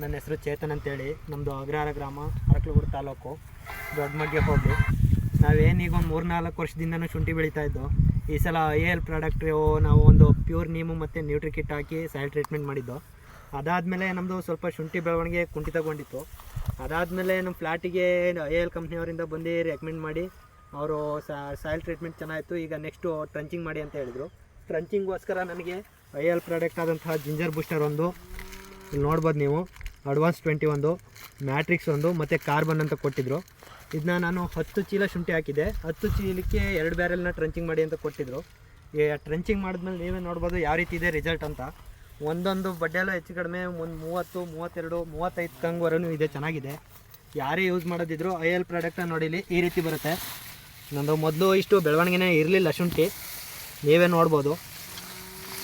ನನ್ನ ಹೆಸರು ಚೇತನ್ ಅಂತೇಳಿ. ನಮ್ಮದು ಅಗ್ರಹಾರ ಗ್ರಾಮ, ಅರಕಲಗೂಡು ತಾಲೂಕು. ದೊಡ್ಡಮಗ್ಗೆ ಹೋಗಿ. ನಾವೇನೀಗ ಒಂದು ಮೂರು ನಾಲ್ಕು ವರ್ಷದಿಂದನೂ ಶುಂಠಿ ಬೆಳೀತಾ ಇದ್ದು, ಈ ಸಲ ಐ ಎಲ್ ಪ್ರಾಡಕ್ಟ್ ನಾವು ಒಂದು ಪ್ಯೂರ್ ನೀಮು ಮತ್ತು ನ್ಯೂಟ್ರಿ ಕಿಟ್ ಹಾಕಿ ಸಾಯಿಲ್ ಟ್ರೀಟ್ಮೆಂಟ್ ಮಾಡಿದ್ದು. ಅದಾದಮೇಲೆ ನಮ್ಮದು ಸ್ವಲ್ಪ ಶುಂಠಿ ಬೆಳವಣಿಗೆ ಕುಂಠಿತಗೊಂಡಿತ್ತು. ಅದಾದಮೇಲೆ ನಮ್ಮ ಫ್ಲ್ಯಾಟಿಗೆ ಐ ಎಲ್ ಕಂಪ್ನಿಯವರಿಂದ ಬಂದು ರೆಕಮೆಂಡ್ ಮಾಡಿ, ಅವರು ಸಾಯಿಲ್ ಟ್ರೀಟ್ಮೆಂಟ್ ಚೆನ್ನಾಗಿತ್ತು. ಈಗ ನೆಕ್ಸ್ಟು ಟ್ರಂಚಿಂಗ್ ಮಾಡಿ ಅಂತ ಹೇಳಿದರು. ಟ್ರಂಚಿಂಗ್ಗೋಸ್ಕರ ನನಗೆ ಐ ಎಲ್ ಪ್ರಾಡಕ್ಟ್ ಆದಂತಹ ಜಿಂಜರ್ ಬೂಸ್ಟರ್ ಒಂದು. ಇಲ್ಲಿ ನೋಡ್ಬೋದು ನೀವು. ಅಡ್ವಾನ್ಸ್ ಟ್ವೆಂಟಿ ಒಂದು, ಮ್ಯಾಟ್ರಿಕ್ಸ್ ಒಂದು, ಮತ್ತು ಕಾರ್ಬನ್ ಅಂತ ಕೊಟ್ಟಿದ್ದರು ಇದನ್ನ ನಾನು ಹತ್ತು ಚೀಲ ಶುಂಠಿ ಹಾಕಿದ್ದೆ. ಹತ್ತು ಚೀಲಕ್ಕೆ ಎರಡು ಬ್ಯಾರೆಲ್ನ ಟ್ರಂಚಿಂಗ್ ಮಾಡಿ ಅಂತ ಕೊಟ್ಟಿದ್ದರು ಈ ಟ್ರಂಚಿಂಗ್ ಮಾಡಿದ್ಮೇಲೆ ನೀವೇ ನೋಡ್ಬೋದು ಯಾವ ರೀತಿ ಇದೆ ರಿಸಲ್ಟ್ ಅಂತ. ಒಂದೊಂದು ಬಡ್ಡೆಯಲ್ಲೂ ಹೆಚ್ಚು ಕಡಿಮೆ, ಒಂದು ಮೂವತ್ತು, ಮೂವತ್ತೆರಡು, ಮೂವತ್ತೈದು ಕಂಗ್ವರೆಗೂ ಇದೆ, ಚೆನ್ನಾಗಿದೆ. ಯಾರೇ ಯೂಸ್ ಮಾಡೋದಿದ್ರು ಐ ಎಲ್ ಪ್ರಾಡಕ್ಟನ್ನು ನೋಡಿಲಿ ಈ ರೀತಿ ಬರುತ್ತೆ. ನಂದು ಮೊದಲು ಇಷ್ಟು ಬೆಳವಣಿಗೆನೇ ಇರಲಿಲ್ಲ ಶುಂಠಿ. ನೀವೇ ನೋಡ್ಬೋದು.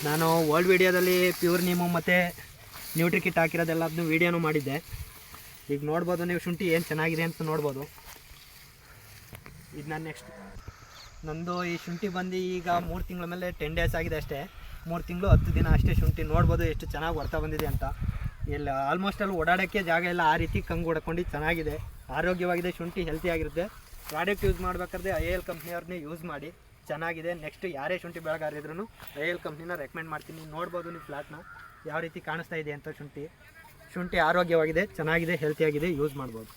ನಾನು ಓಲ್ಡ್ ವೀಡಿಯೋದಲ್ಲಿ ಪ್ಯೂರ್ ನೀಮು ಮತ್ತು ನ್ಯೂಟ್ರಿ ಕಿಟ್ ಹಾಕಿರೋದೆಲ್ಲ ಅದನ್ನು ವೀಡಿಯೋನು ಮಾಡಿದ್ದೆ. ಈಗ ನೋಡ್ಬೋದು ನೀವು ಶುಂಠಿ ಏನು ಚೆನ್ನಾಗಿದೆ ಅಂತ ನೋಡ್ಬೋದು. ಇದು ನಾನು ನೆಕ್ಸ್ಟ್ ನಂದು ಈ ಶುಂಠಿ ಬಂದು ಈಗ ಮೂರು ತಿಂಗಳ ಮೇಲೆ ಟೆನ್ ಡೇಸ್ ಆಗಿದೆ ಅಷ್ಟೇ. ಮೂರು ತಿಂಗಳು ಹತ್ತು ದಿನ ಅಷ್ಟೇ ಶುಂಠಿ ನೋಡ್ಬೋದು ಎಷ್ಟು ಚೆನ್ನಾಗಿ ಬರ್ತಾ ಬಂದಿದೆ ಅಂತ. ಎಲ್ಲ ಆಲ್ಮೋಸ್ಟ್ ಅಲ್ಲಿ ಓಡಾಡೋಕ್ಕೆ ಜಾಗ ಇಲ್ಲ, ಆ ರೀತಿ ಕಂಗು ಹೊಡ್ಕೊಂಡು ಚೆನ್ನಾಗಿದೆ. ಆರೋಗ್ಯವಾಗಿದೆ, ಶುಂಠಿ ಹೆಲ್ತಿ ಆಗಿರುತ್ತೆ. ಪ್ರಾಡಕ್ಟ್ ಯೂಸ್ ಮಾಡಬೇಕಾದ್ರೆ ಐ ಎಲ್ ಕಂಪ್ನಿಯವ್ರನ್ನೇ ಯೂಸ್ ಮಾಡಿ ಚೆನ್ನಾಗಿದೆ. ನೆಕ್ಸ್ಟ್ ಯಾರೇ ಶುಂಠಿ ಬೆಳಗಾರಿದ್ರು ಐ ಎಲ್ ಕಂಪ್ನಿನ ರೆಕಮೆಂಡ್ ಮಾಡ್ತೀನಿ. ನೋಡ್ಬೋದು ನೀವು ಫ್ಲಾಟ್ನ ಯಾವ ರೀತಿ ಕಾಣಿಸ್ತಾ ಇದೆ ಅಂತ ಶುಂಠಿ. ಶುಂಠಿ ಆರೋಗ್ಯವಾಗಿದೆ ಚೆನ್ನಾಗಿದೆ ಹೆಲ್ತಿಯಾಗಿದೆ ಯೂಸ್ ಮಾಡ್ಬೋದು.